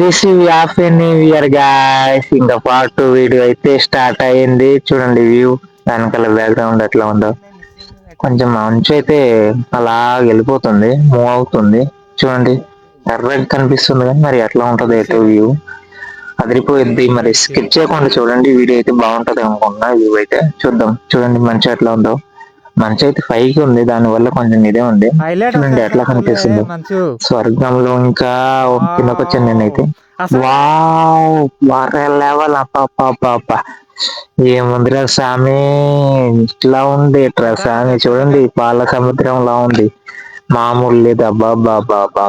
This happy new year guys ఇంకా part two video అయితే start అయ్యింది. చూడండి వ్యూ వెనకాల బ్యాక్గ్రౌండ్ ఎట్లా ఉందో. కొంచెం మంచు అయితే అలా వెళ్ళిపోతుంది. మూవ్ అవుతుంది. చూడండి. ఎర్రగా కనిపిస్తుంది కానీ మరి ఎట్లా ఉంటుంది అయితే వ్యూ అదిరిపోయింది మరి స్కిప్ చేయకుండా చూడండి. వీడియో అయితే బాగుంటది అనుకుంటున్నా. వ్యూ అయితే చూద్దాం. చూడండి మంచి ఎట్లా ఉందో. మంచి అయితే పైకి ఉంది దాని వల్ల కొంచెం ఇదే ఉంది. చూడండి ఎట్లా కనిపిస్తుందో. స్వర్గంలో ఇంకా కిందకు వచ్చాను నేనైతే అసలు వావ్! వారే లెవెల్ అప్ప ఏముందిరా స్వామి? ఇట్లా ఉంది ఇట్లా స్వామి? చూడండి పాల సముద్రంలా ఉంది. మామూలు లేదు అబ్బా అబ్బా అబ్బా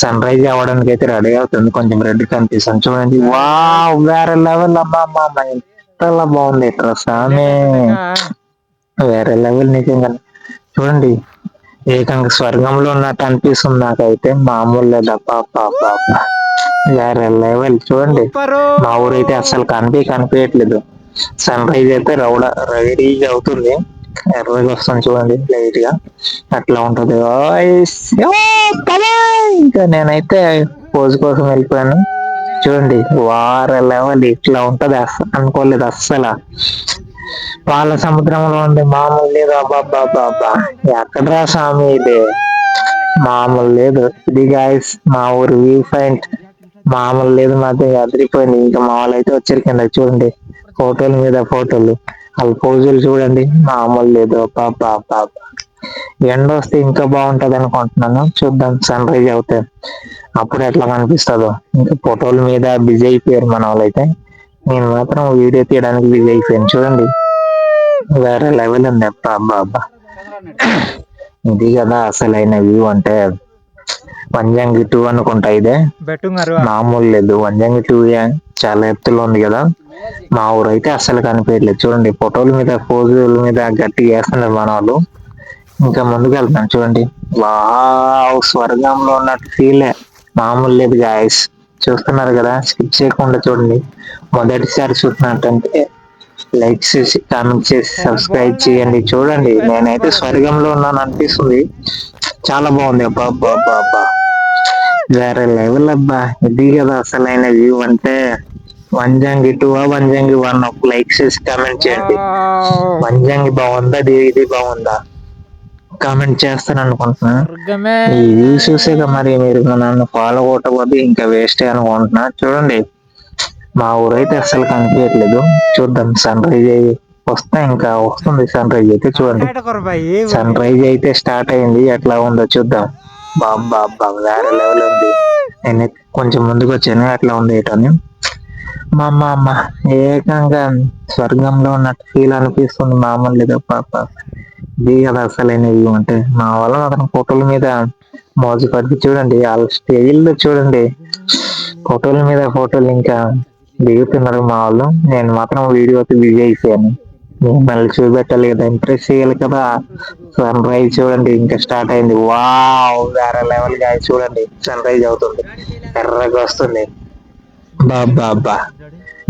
సన్ రైజ్ అవ్వడానికి అయితే రెడీ అవుతుంది. కొంచెం రెడ్ కనిపిస్తుంది. చూడండి వావ్! వేరే లెవెల్ అమ్మా ఎంతలా బాగుంది ఇట్లా స్వామి. వేరే లెవెల్ నిజంగా చూడండి. ఏకంగా స్వర్గంలో ఉన్నట్టు అనిపిస్తుంది నాకైతే. మామూలు లేదు అబ్బా అబ్బా. వేరే లెవెల్ చూడండి. మా ఊరైతే అసలు కనిపి కనిపించట్లేదు సన్ రైజ్ అయితే రౌడ రెడీగా అవుతుంది. ఎర్రగా వస్తుంది చూడండి లైట్గా. అట్లా ఉంటది! ఇంకా నేనైతే పోజ్ కోసం వెళ్ళిపోయాను. చూడండి వార లెవెల్ ఇట్లా ఉంటది. అనుకోలేదు అస్సలు. పాల సముద్రంలో ఉంది మామూలు లేదు. అబ్బాబ్బాబ్బా ఎక్కడరా స్వామి ఇది? మామూలు లేదు. ఇది గాయస్ మా ఊరు వ్యూ పాయింట్ మామూలు లేదు మాత్రం అదిరిపోయింది. ఇంకా మా వాళ్ళు అయితే వచ్చారు కింద చూడండి. ఫోటోల మీద ఫోటోలు వాళ్ళ పోజులు చూడండి. మామూలు లేదు. పాపా ఎండ వస్తే ఇంకా బాగుంటది అనుకుంటున్నాను. చూద్దాం. సన్ రైజ్ అవుతాయి అప్పుడు ఎట్లా కనిపిస్తుందో. ఇంకా ఫోటోల మీద బిజీ అయిపోయారు మన వాళ్ళైతే. నేను మాత్రం వీడియో తీయడానికి బిజీ అయిపోయాను చూడండి. వేరే లెవెల్ ఉంది. అబ్బా అబ్బా అబ్బా. ఇది కదా అసలైన వ్యూ అంటే వంజంగి టూ అనుకుంటా ఇదే. మామూలు లేదు. వంజంగి టూ చాలా ఎత్తులో ఉంది కదా. మా ఊరు అయితే అస్సలు కనిపించట్లేదు. చూడండి ఫోటోల మీద పోజుల మీద గట్టిగా వేస్తున్నారు మన వాళ్ళు ఇంకా ముందుకు వెళ్తాను చూడండి. వావ్ స్వర్గంలో ఉన్నట్టు ఫీలే మామూలు లేదు గాయస్ చూస్తున్నారు కదా స్కిప్ చేయకుండా చూడండి. మొదటిసారి చూసినట్టంటే లైక్ చేసి కామెంట్ చేసి సబ్స్క్రైబ్ చేయండి. చూడండి నేనైతే స్వర్గంలో ఉన్నాను అనిపిస్తుంది. చాలా బాగుంది. అబ్బా అబ్బా అబ్బా అబ్బా. వేరే లెవెల్ అబ్బా. ఇది కదా అసలైన వ్యూ అంటే వంజంగి టూ వంజంగి వన్ ఒక లైక్ చేసి కామెంట్ చేయండి. వంజంగి బాగుందా? ఇది బాగుందా? కామెంట్ చేస్తాను అనుకుంటున్నా వ్యూ చూసాక మరి మీరు నన్ను ఫాలో కొట్టకపోతే ఇంకా వేస్ట్ అనుకుంటున్నా. చూడండి మా ఊరైతే అసలు కనిపించట్లేదు. చూద్దాం సన్ రైజ్ అయ్యి వస్తే ఇంకా వస్తుంది సన్ రైజ్ అయితే చూడండి. సన్ రైజ్ అయితే స్టార్ట్ అయింది ఎట్లా ఉందో చూద్దాం. బాబా బాబా వేరే లెవెల్ ఉంది. నేను కొంచెం ముందుకు వచ్చాను ఎట్లా ఉంది ఏటని మా అమ్మ అమ్మ ఏకంగా స్వర్గంలో ఉన్నట్టు ఫీల్ అనిపిస్తుంది మామూలు లేదు పాప. ఇది కదా అసలైన వ్యూ అంటే మా వల్ల అతని ఫోటోల మీద మోజు పడితే చూడండి వాళ్ళ స్టైల్ చూడండి. ఫోటోల మీద ఫోటోలు ఇంకా దిగుతున్నారు మా వాళ్ళు. నేను మాత్రం వీడియోకి బిజీ అయిపోయాను. మళ్ళీ చూపెట్టాలి కదా ఇంప్రెస్ చేయాలి కదా. సన్ రైజ్ చూడండి ఇంకా స్టార్ట్ అయింది. వావ్ వేరే లెవెల్గా చూడండి. సన్ రైజ్ అవుతుంది. ఎర్రగా వస్తుంది. బాబా అబ్బా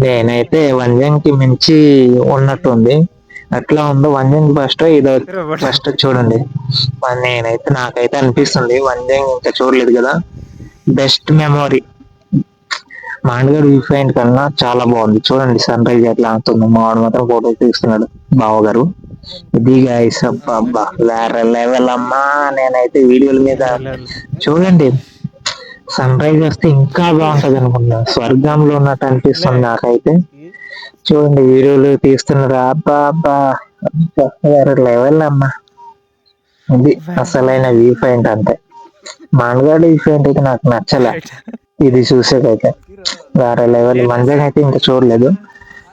నేనైతే వంజంకి మించి ఉన్నట్టుంది. అట్లా ఉందో వంజంగి ఫస్ట్ ఇదో ఫస్ట్ చూడండి. నేనైతే నాకైతే అనిపిస్తుంది. వంజంగి ఇంకా చూడలేదు కదా. బెస్ట్ మెమొరీ మాండగడ్ వ్యూ పాయింట్ కన్నా చాలా బాగుంది. చూడండి సన్ రైజ్ ఎట్లా అవుతుంది మావాడు మాత్రం ఫోటో తీస్తున్నాడు బావగారు. ఇది గైస్ అబ్బా వేరే లెవెల్ అమ్మా. నేనైతే వీడియోల మీద చూడండి. సన్ రైజ్ వస్తే ఇంకా బాగుంటది అనుకున్నా స్వర్గంలో ఉన్నట్టు అనిపిస్తుంది నాకైతే. చూడండి వీడియోలు తీస్తున్నారు. అబ్బా అబ్బా. వేరే లెవెల్ అమ్మా. ఇది అసలైన వ్యూ పాయింట్ అంటే మానగాడి వ్యూ పాయింట్ అయితే నాకు నచ్చలే. ఇది చూసేకైతే వేరే లెవెల్ వంజంగ్ అయితే ఇంకా చూడలేదు.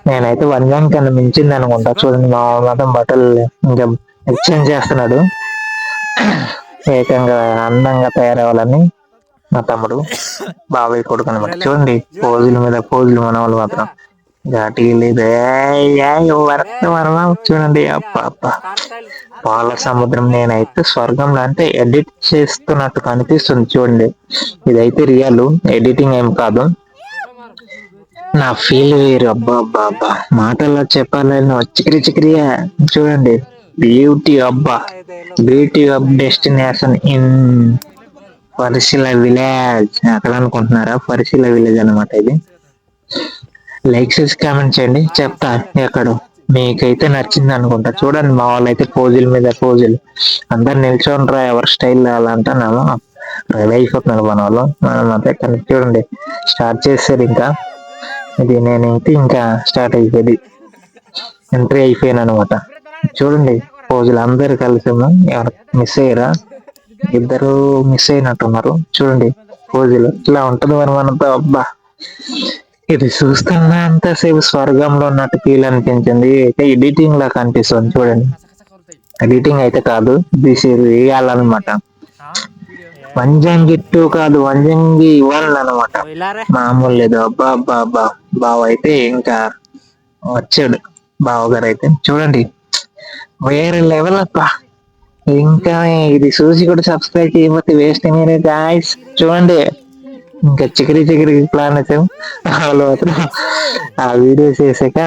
నేనైతే వంజంగ్ కన్నా మించింది అనుకుంటా. చూడండి మా మాత్రం బట్టలు ఇంకా ఎక్స్చేంజ్ చేస్తున్నాడు. ఏకంగా అందంగా తయారవ్వాలని మా తమ్ముడు. బాబాయ్ కొడుకు అనమాట చూడండి పోజుల మీద పోజులు మన వాళ్ళు మాత్రం. చూడండి. పాల సముద్రం నేనైతే స్వర్గంలో అంటే ఎడిట్ చేస్తున్నట్టు కనిపిస్తుంది చూడండి. ఇదైతే రియల్ ఎడిటింగ్ ఏం కాదు. నా ఫీల్ వేరు. అబ్బా అబ్బా అబ్బా. మాటల్లో చెప్పాలని చిక్రి చిక్రియా చూడండి. బ్యూటీ అబ్బా బ్యూటీ ఆఫ్ డెస్టినేషన్ ఇన్ పరిశీల విలేజ్ అక్కడ అనుకుంటున్నారా? పరిశీల విలేజ్ అనమాట ఇది. లైక్ చేసి కామెంట్ చేయండి. చెప్తా ఎక్కడో. మీకైతే నచ్చింది అనుకుంటా. చూడండి మా వాళ్ళు అయితే పోజుల మీద పోజులు. అందరు నిల్చోండ్రా ఎవరి స్టైల్ అలా రెడీ అయిపోతున్నారు మన వాళ్ళు. మనం అయితే కనెక్ట్ చూడండి. స్టార్ట్ చేశారు ఇంకా. ఇది నేనైతే ఇంకా స్టార్ట్ అయిపోయింది. ఎంట్రీ అయిపోయాను అనమాట చూడండి పోజులు అందరు కలిసి ఎవరు మిస్ అయ్యారా? ఇద్దరు మిస్ అయినట్టున్నారు. చూడండి పోజులు. ఇట్లా ఉంటుంది మరి మనతో. అబ్బా. ఇది చూస్తున్నా అంతసేపు స్వర్గంలో ఉన్నట్టు ఫీల్ అనిపించింది. అయితే ఎడిటింగ్ లా కనిపిస్తుంది చూడండి. ఎడిటింగ్ అయితే కాదు తీసి వేయాలన్నమాట. వంజంగి టూ కాదు వంజంగి వన్ అనమాట మామూలు లేదు. అబ్బా అబ్బా అబ్బా. బావ అయితే ఇంకా వచ్చాడు. బావగారు అయితే చూడండి. వేరే లెవెల్ అబ్బా. ఇంకా ఇది చూసి కూడా సబ్స్క్రైబ్ చేయకపోతే వేస్ట్ మీరు గాయస్ చూడండి. ఇంకా చికరి చికరి ప్లాన్ వచ్చాము వాళ్ళు మాత్రం. ఆ వీడియోస్ వేసాక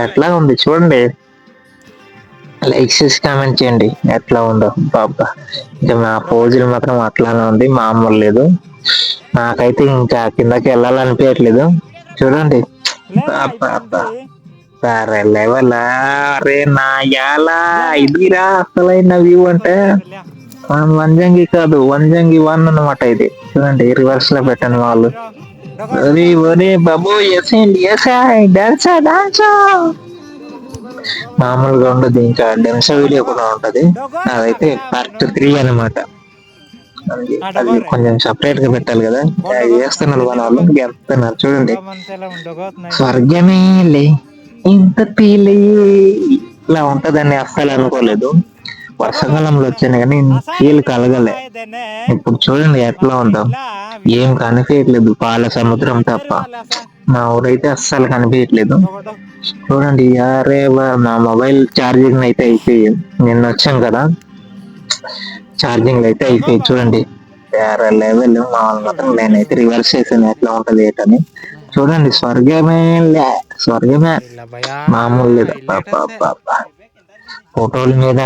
ఎట్లా ఉంది చూడండి. లైక్ చేసి కామెంట్ చేయండి. ఎట్లా ఉందో బాబా. ఇంకా మా పోజులు మాత్రం అట్లానే ఉంది మామూలు లేదు. నాకైతే ఇంకా కిందకి వెళ్ళాలనిపించట్లేదు. చూడండి. బాబా అబ్బా. సరే రే నా ఎలా ఇదిరా అసలైన వ్యూ అంటే. వంజంగి కాదు వంజంగి వన్ అన్నమాట ఇది. చూడండి రివర్స్లో పెట్టండి వాళ్ళు. ఒరే ఒరే బాబు ఎసేయండి ఎసాయ్ డాన్స్ డాన్స్ మామూలుగా ఉండదు ఇంకా డాన్స్ వీడియో కూడా ఉంటది అదైతే పార్ట్ త్రీ అన్నమాట. అది కొంచెం సపరేట్గా పెట్టాలి కదా. చేస్తున్నారు మన వాళ్ళు చేస్తున్నారు చూడండి. స్వర్గమేలే ఇంత పీలే. ఇలా ఉంటదని అస్సలు అనుకోలేదు. వర్షాకాలంలో వచ్చాను కానీ ఫీల్ కలగలే. ఇప్పుడు చూడండి ఎట్లా ఉందో. ఏం కనిపించట్లేదు పాల సముద్రం తప్ప. మా ఊరైతే అస్సలు కనిపించట్లేదు చూడండి అరే నా మొబైల్ ఛార్జింగ్ అయితే అయిపోయింది. నిన్న వచ్చాం కదా. ఛార్జింగ్ అయితే అయిపోయి చూడండి వేరే లెవెల్. మామూలు వాళ్ళు మాత్రం నేనైతే రివర్స్ చేశాను. ఎట్లా ఉంటది ఏంటని. చూడండి స్వర్గమే లే. స్వర్గమే. మామూలు లేదు ఫోటోల మీద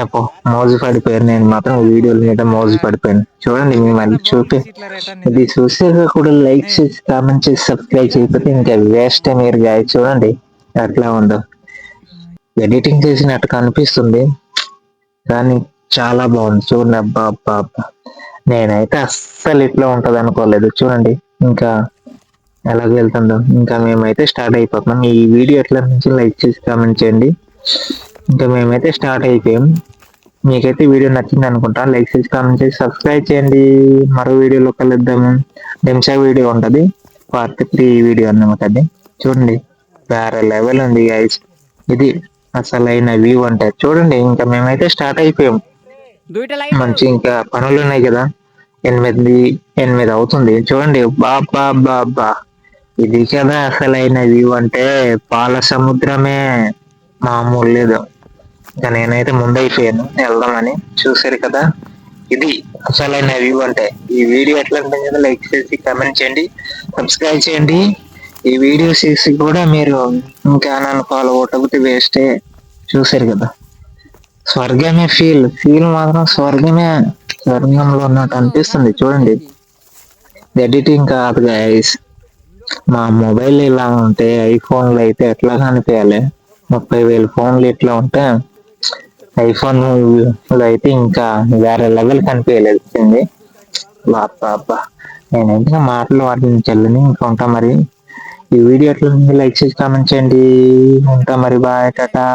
మోజు పడిపోయాను నేను మాత్రం వీడియోల మీద మోజు పడిపోయాను. చూడండి మీ మళ్ళీ చూపి ఇది చూసాక కూడా లైక్ చేసి కామెంట్ చేసి సబ్స్క్రైబ్ చేయకపోతే ఇంకా వేస్ట్ మీరు గాయ చూడండి ఎట్లా ఉందో. ఎడిటింగ్ చేసినట్టు కనిపిస్తుంది. కానీ చాలా బాగుంది. చూడండి అబ్బా అబ్బా అబ్బా. నేనైతే అస్సలు ఇట్లా ఉంటది అనుకోలేదు. చూడండి ఇంకా ఎలాగ వెళ్తుందో. ఇంకా మేమైతే స్టార్ట్ అయిపోతున్నాం. ఈ వీడియో ఎట్లా నుంచి లైక్ చేసి కామెంట్ చేయండి. ఇంకా మేమైతే స్టార్ట్ అయిపోయాం. మీకైతే వీడియో నచ్చింది అనుకుంటా లైక్ చేసి కామెంట్ చేసి సబ్స్క్రైబ్ చేయండి. మరో వీడియోలో కలుద్దాము డెమ్సా వీడియో ఉంటుంది. పార్ట్ త్రీ వీడియో అన్నమాట అది. చూడండి వేరే లెవెల్ ఉంది గైస్ ఇది అసలైన వ్యూ అంటే. చూడండి ఇంకా మేమైతే స్టార్ట్ అయిపోయాం. మంచి ఇంకా పనులు ఉన్నాయి కదా. ఎనిమిది ఎనిమిది అవుతుంది. చూడండి బాబా బాబా. ఇది కదా అసలైన వ్యూ అంటే పాల సముద్రమే. మామూలు లేదు. ఇంకా నేనైతే ముందైపోయాను వెళ్దామని చూసారు కదా. ఇది అసలైన వ్యూ అంటే. ఈ వీడియో ఎట్లా అనిపించిందో లైక్ చేసి కమెంట్ చేయండి సబ్స్క్రైబ్ చేయండి. ఈ వీడియో చేసి కూడా మీరు ఇంకా నన్ను ఫాలో కొట్టకపోతే వేస్టే చూసారు కదా. స్వర్గమే ఫీల్ ఫీల్ మాత్రం స్వర్గమే స్వర్గంలో ఉన్నట్టు అనిపిస్తుంది. చూడండి. ఎడిటింగ్ కాదు గైస్ మా మొబైల్ ఇలా ఉంటే ఐఫోన్లు అయితే ఎట్లా కనిపించాలి? ముప్పై వేల ఫోన్లు ఇట్లా ఉంటే ఐఫోన్లో అయితే ఇంకా వేరే లెవెల్ కనిపించలేదు బాబా నేను ఇంకా మాటలు వాటిని చెల్లని ఇంకా ఉంటా మరి. ఈ వీడియో ఎట్లా లైక్ చేసి కామెంట్ చేయండి. ఉంటా మరి. Bye tata.